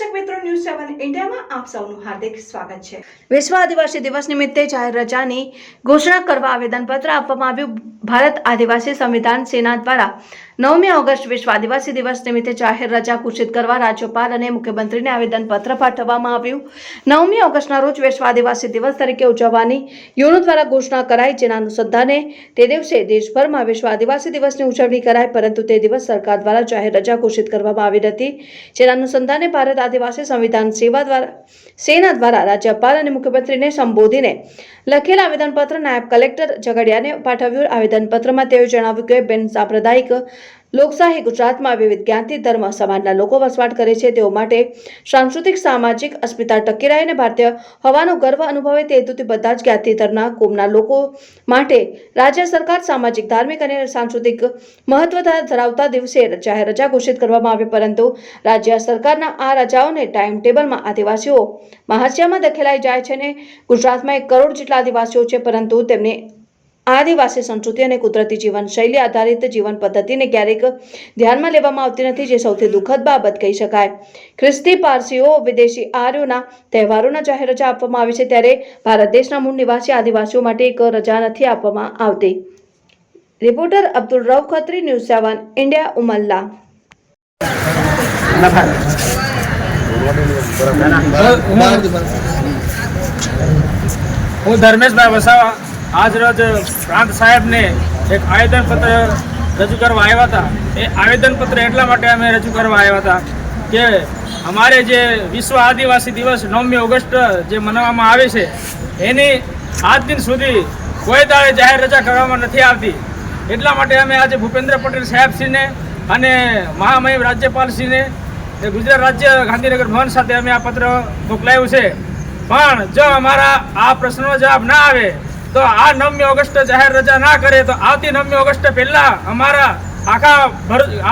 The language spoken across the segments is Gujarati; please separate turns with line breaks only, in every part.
ન્યૂઝ સેવન ઇન્ડિયામાં આપ સૌનું હાર્દિક સ્વાગત છે. વિશ્વ આદિવાસી દિવસ નિમિત્તે જાહેર રજાની ઘોષણા કરવા આવેદનપત્ર આપવામાં આવ્યું. ભારત આદિવાસી સંવિધાન સેના દ્વારા નવમી ઓગસ્ટ વિશ્વ આદિવાસી દિવસ નિમિત્તે જાહેર રજા ઘોષિત કરવા રાજ્યપાલ અને મુખ્યમંત્રીને આવેદનપત્ર પાઠવવામાં આવ્યું. નવમી ઓગસ્ટના રોજ વિશ્વ આદિવાસી દિવસ તરીકે ઉજવવાની યુનો દ્વારા ઘોષણા કરાઈ. જેના અનુસંધાને તે દિવસે દેશભરમાં વિશ્વ આદિવાસી દિવસની ઉજવણી કરાય પરંતુ તે દિવસ સરકાર દ્વારા જાહેર રજા ઘોષિત કરવામાં આવી હતી. જેના અનુસંધાને ભારત આદિવાસી સંવિધાન સેવા દ્વારા, સેના દ્વારા રાજ્યપાલ અને મુખ્યમંત્રીને સંબોધીને લખેલ આવેદનપત્ર નાયબ કલેક્ટર ઝઘડિયાને પાઠવ્યું આવેદનપત્રમાં તેઓએ જણાવ્યું કે બિન સાંપ્રદાયિક લોકશાહી ગુજરાતમાં વિવિધ જ્ઞાતિ, ધર્મ, સમાજના લોકો વસવાટ કરે છે. તેઓ માટે સાંસ્કૃતિક, સામાજિક અસ્મિતા ટકી રહે અને ભારતીય હોવાનો ગર્વ અનુભવે તે હેતુથી બધા જ જ્ઞાતિ, ધર્મના કોમના લોકો માટે રાજ્ય સરકાર સામાજિક, ધાર્મિક અને સાંસ્કૃતિક મહત્વ ધરાવતા દિવસે જાહેર રજા ઘોષિત કરવામાં આવે. પરંતુ રાજ્ય સરકારના આ રજાઓને ટાઈમ ટેબલમાં આદિવાસીઓ મહાસ્યામાં દખેલાઈ જાય છે અને ગુજરાતમાં એક કરોડ જેટલા આદિવાસીઓ છે. પરંતુ તેમને આદિવાસી સંસ્કૃતિ અને કુદરતી જીવનશૈલી આધારિત જીવન પદ્ધતિને ક્યારેક ધ્યાનમાં લેવામાં આવતી નથી, જે સૌથી દુઃખદ બાબત કહી શકાય. ખ્રિસ્તી પારસીઓ વિદેશી આર્યોના તહેવારોના જાહેર રજા આપવામાં આવે છે, ત્યારે ભારત દેશના મૂળ નિવાસી આદિવાસીઓ માટે એક રજા નથી આપવામાં આવતી. Reporter Abdul Rav Khatri, news seven India, Umalla.
Dharmeshbhai Vasava. આજ રોજ પ્રાંત સાહેબને એક આવેદનપત્ર રજૂ કરવા આવ્યા હતા. એ આવેદનપત્ર એટલા માટે અમે રજૂ કરવા આવ્યા હતા કે અમારે જે વિશ્વ આદિવાસી દિવસ નવમી ઓગસ્ટ જે મનાવવામાં આવે છે, એની આજ દિન સુધી કોઈ દાડે જાહેર રજા કરવામાં નથી આવતી. એટલા માટે અમે આજે ભૂપેન્દ્ર પટેલ સાહેબશ્રીને અને મહામહિમ રાજ્યપાલશ્રીને ગુજરાત રાજ્ય ગાંધીનગર ભવન સાથે અમે આ પત્ર મોકલાયું છે. પણ જો અમારા આ પ્રશ્નનો જવાબ ના આવે તો આ નવમી ઓગસ્ટ જાહેર રજા ના કરે તો આવતી નવમી ઓગસ્ટ પહેલા અમારા આખા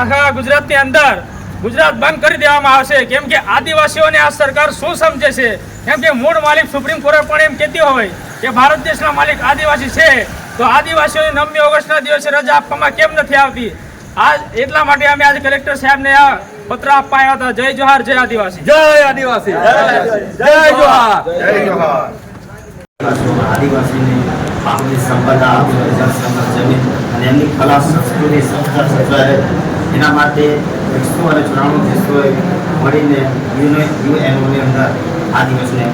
આખા ગુજરાતની અંદર ગુજરાત બંધ કરી દેવામાં આવશે. કેમ કે આદિવાસીઓને આ સરકાર શું સમજે છે? કેમ કે મૂળ માલિક સુપ્રીમ કોર્ટ પણ એમ કહેતી હોય કે ભારત દેશના માલિક આદિવાસી છે. તો આદિવાસીઓને નવમી ઓગસ્ટના દિવસે રજા આપવામાં કેમ નથી આવતી? આ એટલા માટે અમે આજે કલેક્ટર સાહેબને આ પત્ર આપવા આવ્યા હતા. જય જોહાર જય આદિવાસી.
જય આદિવાસી. જય જોહાર.
જય જોહાર.
આદિવાસીને પાકની સંપદા સંપદ જમીન અને એમની કલા, સંસ્કૃતિ, સંસ્કાર સચવાય એના માટે એકસો અને ચોરાણું દેશોએ મળીને યુએનઓની અંદર આ દિવસને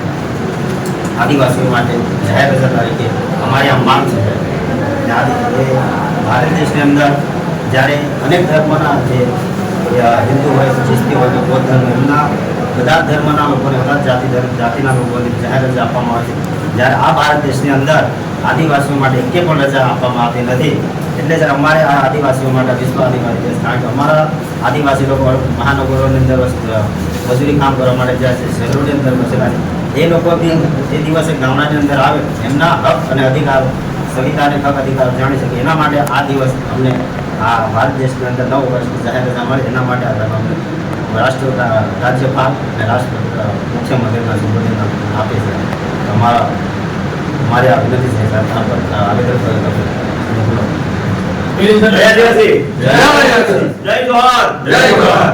આદિવાસીઓ માટે જાહેર રજા તરીકે અમારી આ માંગ છે. ભારત દેશની અંદર જ્યારે અનેક ધર્મના જે હિન્દુ હોય, ખ્રિસ્તી હોય બૌદ્ધ ધર્મ એમના બધા ધર્મના લોકોને, બધા જાતિ ધર્મ, જાતિના લોકોને જાહેર રજા આપવામાં આવે છે. જ્યારે આ ભારત દેશની અંદર આદિવાસીઓ માટે એકે પણ રજા આપવામાં આવતી નથી, એટલે જ અમારે આ આદિવાસીઓ માટે, વિશ્વ આદિવાસી દેશ કારણ કે અમારા આદિવાસી લોકો, મહાનગરોની અંદર મજૂરી કામ કરવા માટે જાય છે, શહેરોની અંદર વસેલા છે. એ લોકો એ દિવસે ગામડાની અંદર આવે, એમના હક અને અધિકાર સંવિધાનિક હક અધિકાર જાણી શકે. એના માટે આ દિવસ અમને આ ભારત દેશની અંદર નવ વર્ષની જાહેર રજા મળે, એના માટે આ અમને રાષ્ટ્ર રાજ્યપાલ અને રાષ્ટ્ર મુખ્યમંત્રીના સંબોધન આપે છે. અમારા મારી આ વિનંતી છે પર આવેદન
જય
જય
જય જોહાર
જય જોહાર